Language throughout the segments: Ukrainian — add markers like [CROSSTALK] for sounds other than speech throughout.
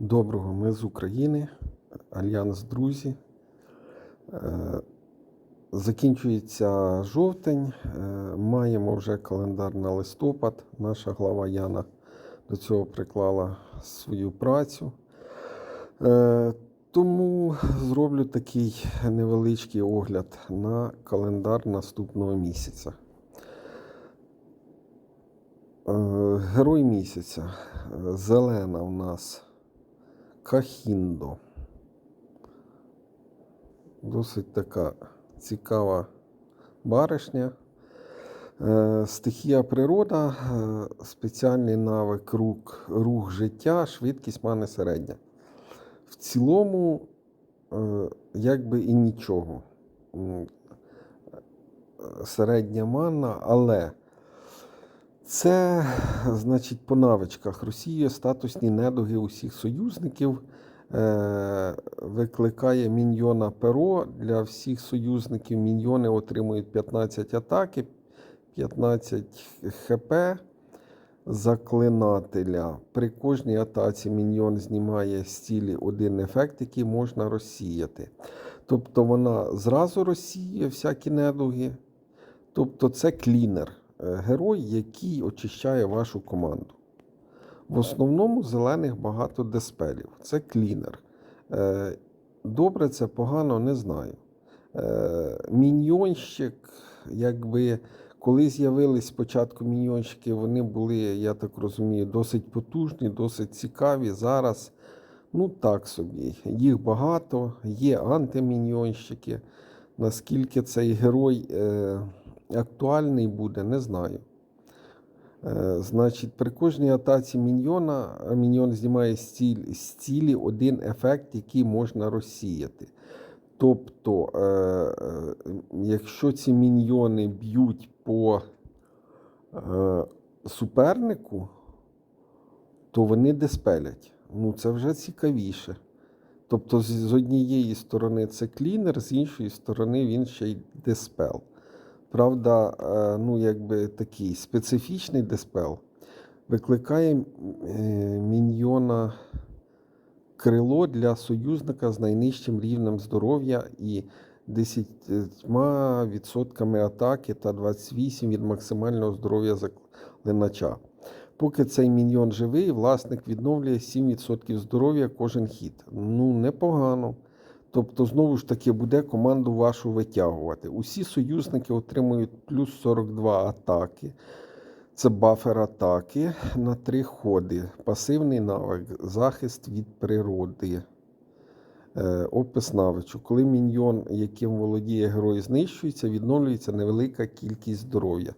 Доброго, ми з України, Альянс Друзі. Е, Закінчується жовтень, е, маємо вже календар на листопад. Наша глава Яна до цього приклала свою працю. Е, Тому зроблю такий невеличкий огляд на календар наступного місяця. Герой місяця. Зелена в нас Кахіндо. Досить така цікава баришня. Е, Стихія природа, е, спеціальний навик рук, рух життя, швидкість мани середня. В цілому, е, якби і нічого. Середня мана, але це, значить, по навичках розсіює статусні недуги усіх союзників, е, викликає міньйона перо. Для всіх союзників міньйони отримують 15 атаки, 15 хп заклинателя. При кожній атаці міньйон знімає з цілі один ефект, який можна розсіяти. Тобто вона зразу розсіює всякі недуги. Тобто це клінер, герой, який очищає вашу команду. В основному зелених багато деспелів. Це клінер. Е, Добре, це погано, не знаю. Е, Міньйонщик, якби коли з'явились спочатку міньйонщики, вони були, я так розумію, досить потужні, досить цікаві. Зараз, ну так собі, їх багато, є антиміньйонщики. Наскільки цей герой е, актуальний буде, не знаю. Е, Значить, при кожній атаці міньйона міньйон знімає з цілі один ефект, який можна розсіяти. Тобто, е, е, якщо ці міньйони б'ють по супернику, то вони диспелять. Ну, це вже цікавіше. Тобто, з однієї сторони це клінер, з іншої сторони він ще й диспел. Правда, е, ну, якби такий специфічний диспел викликає е, міньйона крило для союзника з найнижчим рівнем здоров'я і 10% атаки та 28% від максимального здоров'я заклинача. Поки цей міньйон живий, власник відновлює 7% здоров'я кожен хід. Ну, непогано. Тобто, знову ж таки, буде команду вашу витягувати. Усі союзники отримують плюс 42 атаки. Це бафер атаки на три ходи. Пасивний навик, захист від природи. Е, опис навичу. Коли міньйон, яким володіє герой, знищується, відновлюється невелика кількість здоров'я.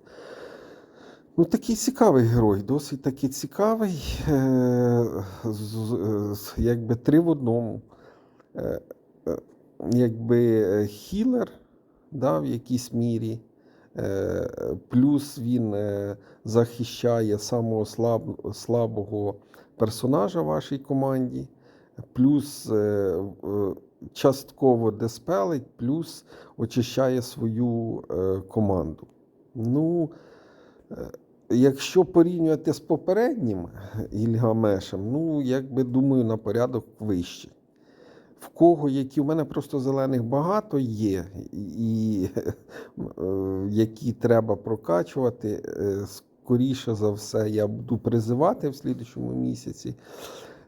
Ну, такий цікавий герой, досить таки цікавий. Е, з- якби три в одному. Е, якби е, хілер да, в якійсь мірі. Е, Плюс він е, захищає самого слаб, слабого персонажа вашій команді, плюс частково диспелить, плюс очищає свою команду. Ну, якщо порівнювати з попереднім Ільгамешем, ну, якби думаю, на порядок вищий. В кого які, у мене просто зелених багато є, і [LAUGHS] е, які треба прокачувати. Е, Скоріше за все, я буду призивати в слідчому місяці.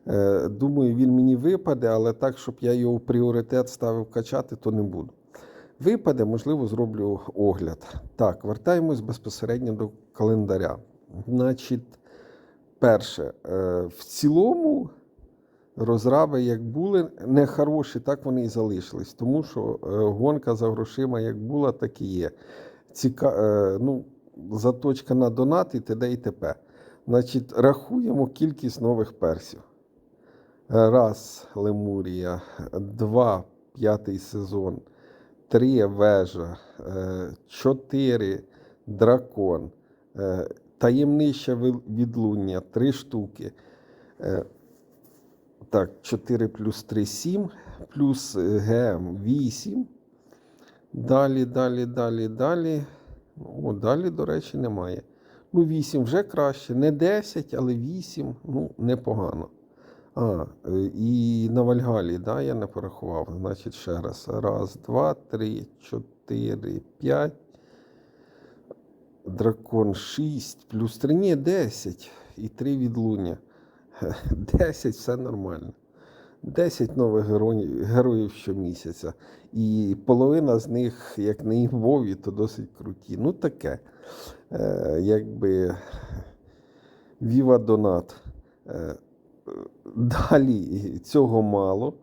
Е, Думаю, він мені випаде, але так, щоб я його пріоритет ставив качати, то не буду. Випаде, можливо, зроблю огляд. Так, вертаємось безпосередньо до календаря. Значить, перше, в цілому розраби як були не хороші, так вони і залишились. Тому що е, гонка за грошима як була, так і є. Ціка... е, ну, заточка на донат і т.д. і т.п. Значить, рахуємо кількість нових персів. Раз Лемурія, два п'ятий сезон, три вежа, е, чотири дракон, таємнище відлуння, три штуки. Так, 4 плюс 3 7, плюс е, ГМ 8. Далі, далі, далі, далі. О, далі, до речі, немає. Ну, 8 вже краще. Не 10, але 8, ну, непогано. А, е, і на Вальгалі, да, я не порахував. Значить, ще раз. Раз, два, три, чотири, п'ять. Дракон 6, плюс 3, ні, 10. І 3 відлуння. [LAUGHS] 10 все нормально. 10 нових героїв, щомісяця. І половина з них, як не імбові, то досить круті. Ну таке. Е, якби Віва Донат. Е, Далі цього мало.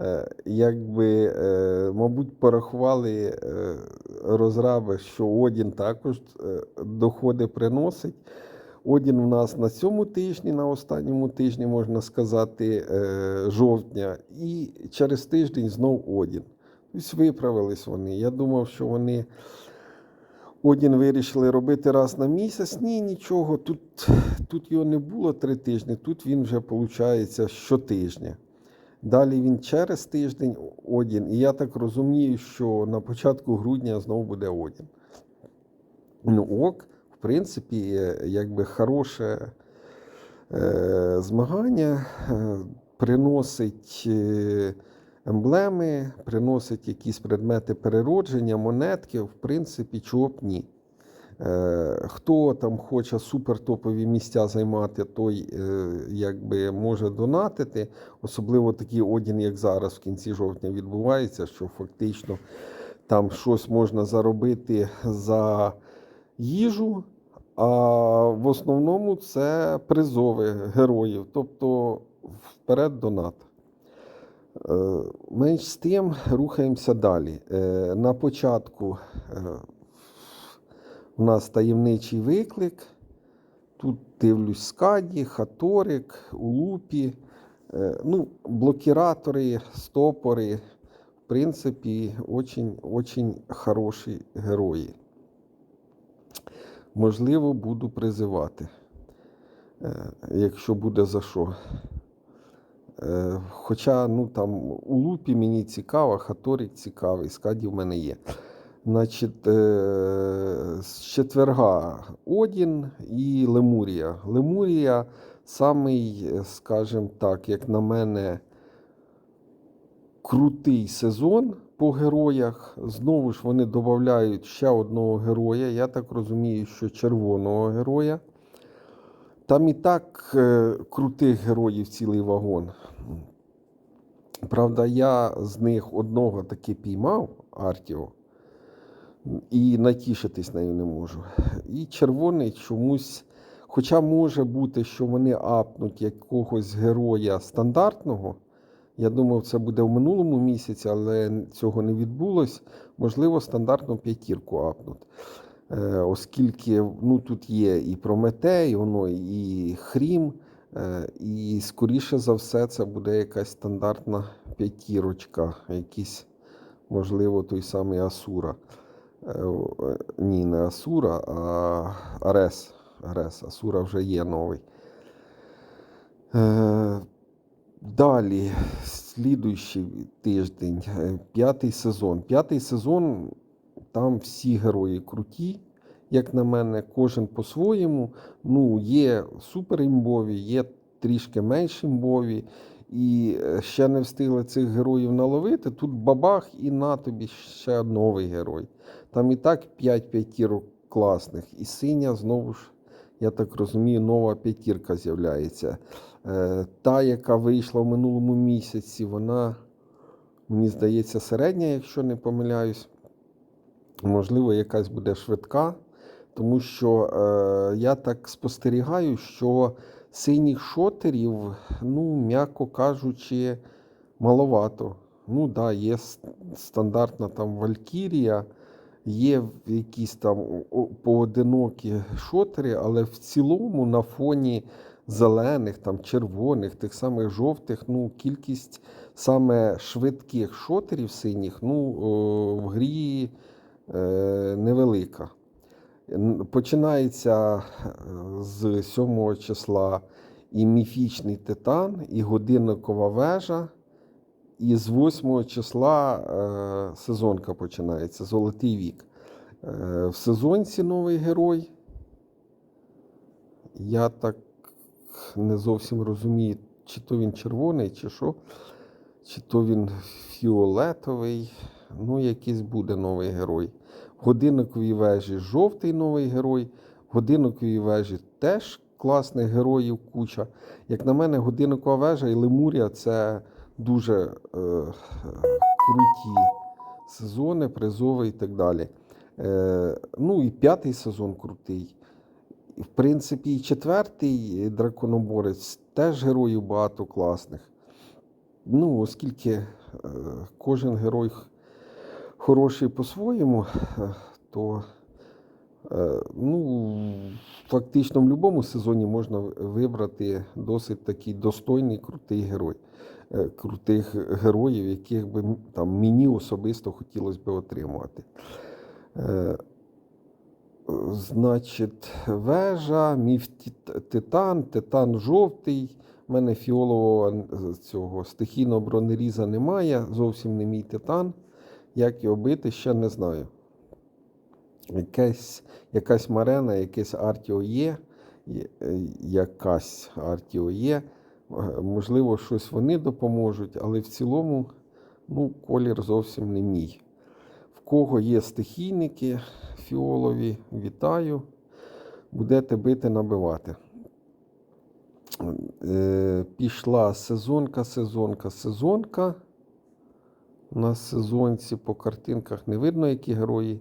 Е, Якби, е, мабуть, порахували е, розраби, що Одін також е, доходи приносить. Одін у нас на цьому тижні, на останньому тижні, можна сказати, е, жовтня, і через тиждень знов Одін. Тобто виправились вони. Я думав, що вони Одін вирішили робити раз на місяць. Ні, нічого. Тут, тут його не було три тижні, тут він вже виходить щотижня. Далі він через тиждень Одін. І я так розумію, що на початку грудня знову буде Одін. Ну, ок, принципі, якби хороше е, змагання е, приносить е, емблеми, приносить якісь предмети переродження, монетки, в принципі, чого б ні. Хто там хоче супертопові місця займати, той якби може донатити. Особливо такий одін, як зараз в кінці жовтня відбувається, що фактично там щось можна заробити за їжу, а в основному це призови героїв, тобто вперед донат. Е, Менш з тим рухаємося далі. Е, На початку е, у нас таємничий виклик. Тут дивлюсь скаді, хаторик, улупі, е, ну, блокіратори, стопори. В принципі, очень, очень хороші герої. Можливо, буду призивати, е, якщо буде за що. Е, Хоча ну, там, у лупі мені цікаво, хаторик цікавий, скаді в мене є. Значить, е, з четверга Одін і Лемурія. Лемурія самий, скажімо так, як на мене, крутий сезон по героях. Знову ж вони додають ще одного героя. Я так розумію, що червоного героя. Там і так е, крутих героїв цілий вагон. Правда, я з них одного таки піймав Артіо. І натішитись нею не можу. І червоний чомусь. Хоча може бути, що вони апнуть якогось героя стандартного. Я думав, це буде в минулому місяці, але цього не відбулось. Можливо, стандартну п'ятірку апнуть. Е, Оскільки ну, тут є і Прометей, воно, і Хрім, е, і скоріше за все, це буде якась стандартна п'ятірочка, якийсь, можливо, той самий Асура. Е, Ні, не Асура, а Арес. Арес. Асура вже є новий. Далі, слідуючий тиждень, е, п'ятий сезон. П'ятий сезон, там всі герої круті, як на мене, кожен по-своєму. Ну, є суперімбові, є трішки менш імбові. І е, ще не встигли цих героїв наловити. Тут бабах і на тобі ще новий герой. Там і так 5 п'ятірок класних. І синя знову ж, я так розумію, нова п'ятірка з'являється. Е, Та, яка вийшла в минулому місяці, вона, мені здається, середня, якщо не помиляюсь. Можливо, якась буде швидка, тому що е, я так спостерігаю, що синіх шотерів, ну, м'яко кажучи, маловато. Ну, да, є стандартна там Валькірія, є якісь там поодинокі шотери, але в цілому на фоні зелених, там, червоних, тих самих жовтих, ну, кількість саме швидких шотерів синіх, ну, в грі е, невелика. Починається е, з 7 числа і міфічний титан, і годинникова вежа. І з 8 числа е, сезонка починається Золотий вік. Е, в сезонці новий герой. Я так не зовсім розумію, чи то він червоний, чи що, чи то він фіолетовий. Ну, якийсь буде новий герой. В годинниковій вежі жовтий новий герой. В годинниковій вежі теж класних героїв куча. Як на мене, годинникова вежа і Лемурія це дуже е, круті сезони, призові і так далі. Е, ну і п'ятий сезон крутий. В принципі, і четвертий драконоборець теж героїв багато класних. Ну, оскільки е, кожен герой хороший по-своєму, е, то е, ну, фактично в будь-якому сезоні можна вибрати досить такий достойний, крутий герой. Крутих героїв, яких би там, мені особисто хотілося би отримувати. Значить, вежа, міф Титан, Титан жовтий. У мене фіолового е, цього стихійного бронеріза немає, зовсім не мій титан. Як його бити, ще не знаю. Якась, якась марена, якесь Артіо є- е, якась Артіо є. Е, Можливо, щось вони допоможуть, але в цілому ну, колір зовсім не мій. Кого є стихійники фіолові, вітаю. Будете бити, набивати. Е, пішла сезонка, сезонка, сезонка. На сезонці по картинках не видно, які герої.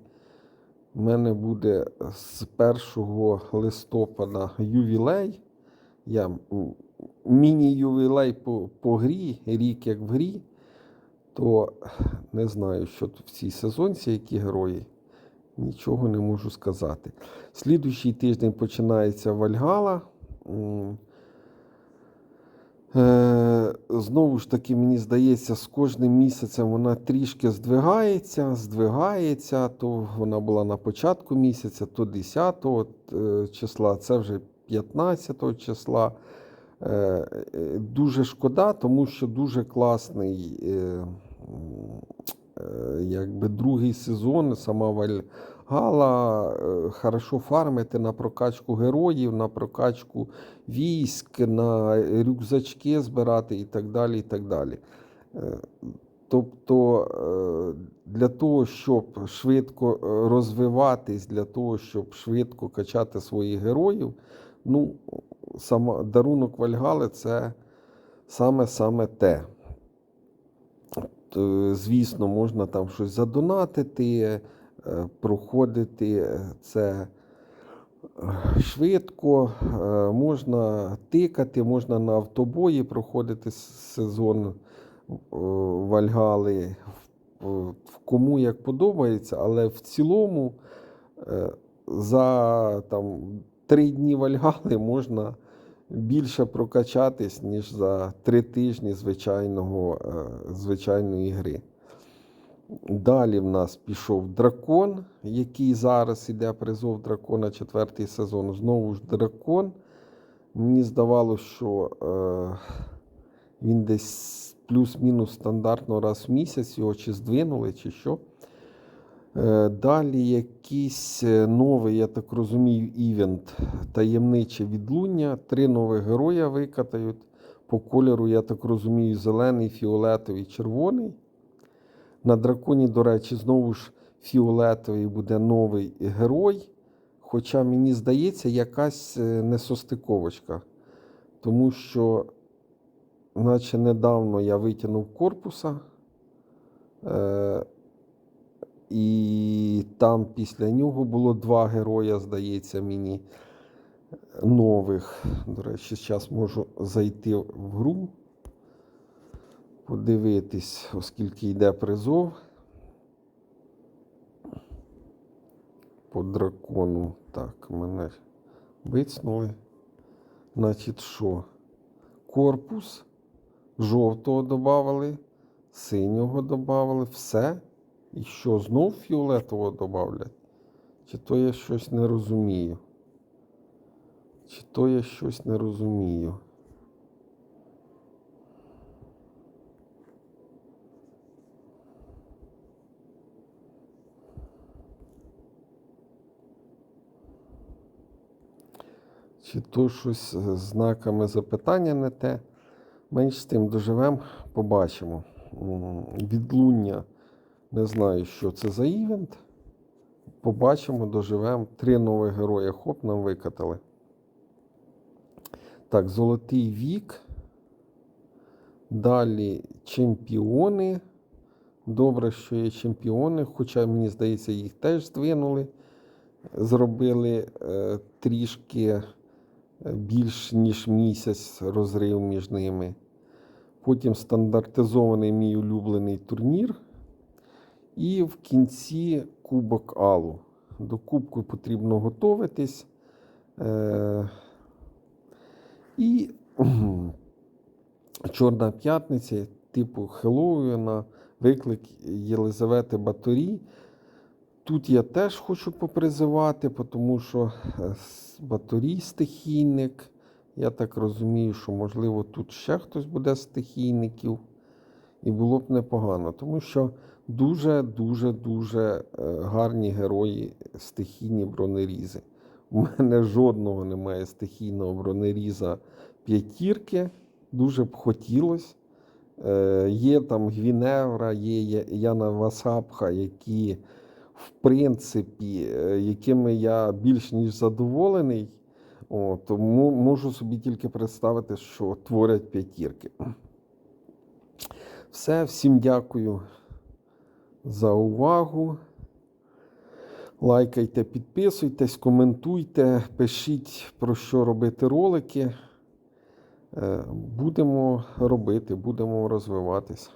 У мене буде з 1 листопада ювілей. Я міні-ювілей по, по грі, рік як в грі, то не знаю, що тут в цій сезонці, які герої. Нічого не можу сказати. Слідуючий тиждень починається Вальгала. Е, Знову ж таки, мені здається, з кожним місяцем вона трішки здвигається, здвигається. То вона була на початку місяця, то 10 е, числа, це вже 15 числа. Е, е, Дуже шкода, тому що дуже класний е, якби другий сезон, сама Вальгала. Хорошо фармити на прокачку героїв, на прокачку військ, на рюкзачки збирати і так далі. і так далі. Тобто для того, щоб швидко розвиватись, для того, щоб швидко качати своїх героїв, ну, сама, дарунок Вальгали це саме-саме те. Е, Звісно, можна там щось задонатити, е, проходити це е, швидко, е, можна тикати, можна на автобої проходити сезон е, Вальгали. Кому як подобається, але в цілому е, за там, три дні Вальгали можна більше прокачатись, ніж за три тижні звичайного, е, звичайної гри. Далі в нас пішов дракон, який зараз іде призов дракона четвертий сезон. Знову ж дракон. Мені здавалося, що е, він десь плюс-мінус стандартно раз в місяць його чи здвинули, чи що. Е, Далі якийсь е, новий, я так розумію, івент таємниче відлуння. Три нових героя викатають. По кольору, я так розумію, зелений, фіолетовий, червоний. На драконі, до речі, знову ж фіолетовий буде новий герой. Хоча, мені здається, якась е, несостиковочка. Тому що, наче недавно я витягнув корпуса. І там після нього було два героя, здається, мені нових. До речі, зараз можу зайти в гру, подивитись, оскільки йде призов. По дракону. Так, мене бицнули. Значить, що? Корпус жовтого додавали, синього додавали, все. І що, знов фіолетового додавлять? Чи то я щось не розумію? Чи то я щось не розумію? Чи то щось з знаками запитання не те? Менш з тим доживемо, побачимо. Відлуння, не знаю, що це за івент. Побачимо, доживемо. Три нових героя хоп нам викатали. Так, Золотий вік. Далі чемпіони. Добре, що є чемпіони, хоча, мені здається, їх теж здвинули. Зробили е, трішки е, більш ніж місяць розрив між ними. Потім стандартизований мій улюблений турнір. І в кінці Кубок Алу. До Кубку потрібно готуватись. Е, і [CLEARS THROAT] Чорна п'ятниця, типу Хеллоуіна, виклик Єлизавети Баторі. Тут я теж хочу попризивати, тому що е, Баторій стихійник. Я так розумію, що можливо тут ще хтось буде з стихійників. І було б непогано, тому що дуже, дуже, дуже е, гарні герої стихійні бронерізи. У мене жодного немає стихійного бронеріза п'ятірки. Дуже б хотілося. Е, є там Гвіневра, є Яна Васапха, які, в принципі, е, якими я більш ніж задоволений. Тому можу собі тільки представити, що творять п'ятірки. Все, всім дякую за увагу. Лайкайте, підписуйтесь, коментуйте, пишіть про що робити ролики. Е, Будемо робити, будемо розвиватись.